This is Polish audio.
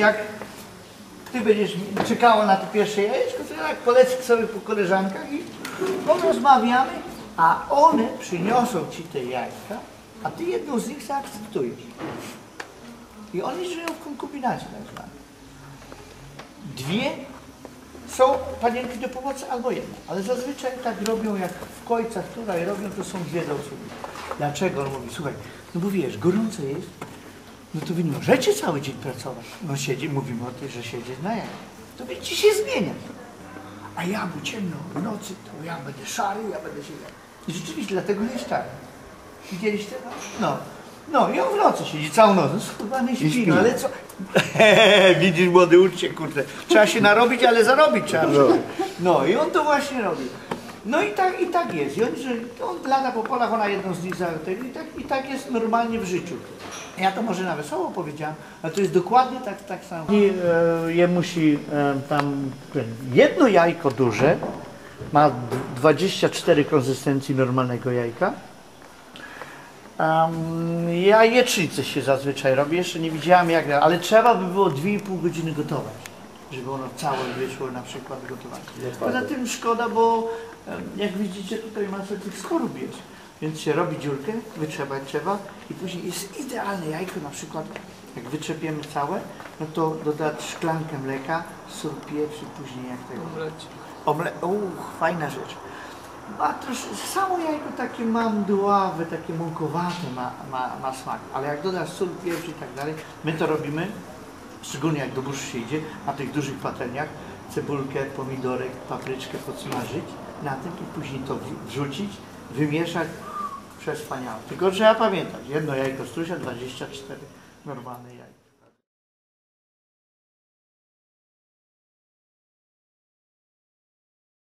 Jak ty będziesz czekała na to pierwsze jajeczko, to ja tak sobie po koleżankach i porozmawiamy, a one przyniosą ci te jajka, a ty jedną z nich zaakceptujesz. I oni żyją w konkubinacie tak zwanej. Dwie są panienki do pomocy albo jedna, ale zazwyczaj tak robią jak w kojcach tutaj robią, to są dwie do. Dlaczego? On mówi, słuchaj, no bo wiesz, gorąco jest, no to wy nie możecie cały dzień pracować. No siedzi, mówimy o tym, że siedzieć na jak. To będziecie się zmieniać. A ja, bo ciemno w nocy, to ja będę szary, ja będę siedział. I rzeczywiście dlatego jest czarny. Widzieliście? No. No i on w nocy siedzi całą noc. No schowany śpi, śpi. no ale co? Widzisz, młody, ucz się, kurde. Trzeba się narobić, ale zarobić trzeba. No i on to właśnie robi. No i tak, i tak jest. I on, że on lata po polach, ona jedną z nich za i tak, I tak jest normalnie w życiu. Ja to może na wesoło powiedziałam, ale to jest dokładnie tak, tak samo. I e, je musi e, tam jedno jajko duże, ma d- 24 konsystencji normalnego jajka. Um, jajecznicę się zazwyczaj robi, jeszcze nie widziałam jak, ale trzeba by było 2,5 godziny gotować, żeby ono całe wyszło na przykład gotowane. Poza tym szkoda, bo jak widzicie tutaj masę tych skorup jest, więc się robi dziurkę, wytrzebać trzeba i później jest idealne jajko na przykład, jak wytrzepiemy całe, no to dodać szklankę mleka, sól, pieprz i później jak tego. Omle... Uch, fajna rzecz. A trosz, samo jajko takie ma mdławe, takie mąkowate ma, ma, ma smak, ale jak dodasz sól, pieprz i tak dalej, my to robimy, szczególnie jak do buszu się idzie, na tych dużych patelniach, cebulkę, pomidorek, papryczkę podsmażyć na tym i później to wrzu- wrzucić, wymieszać, przespaniałe. Tylko trzeba pamiętać, jedno jajko strusia, 24 normalne jajko.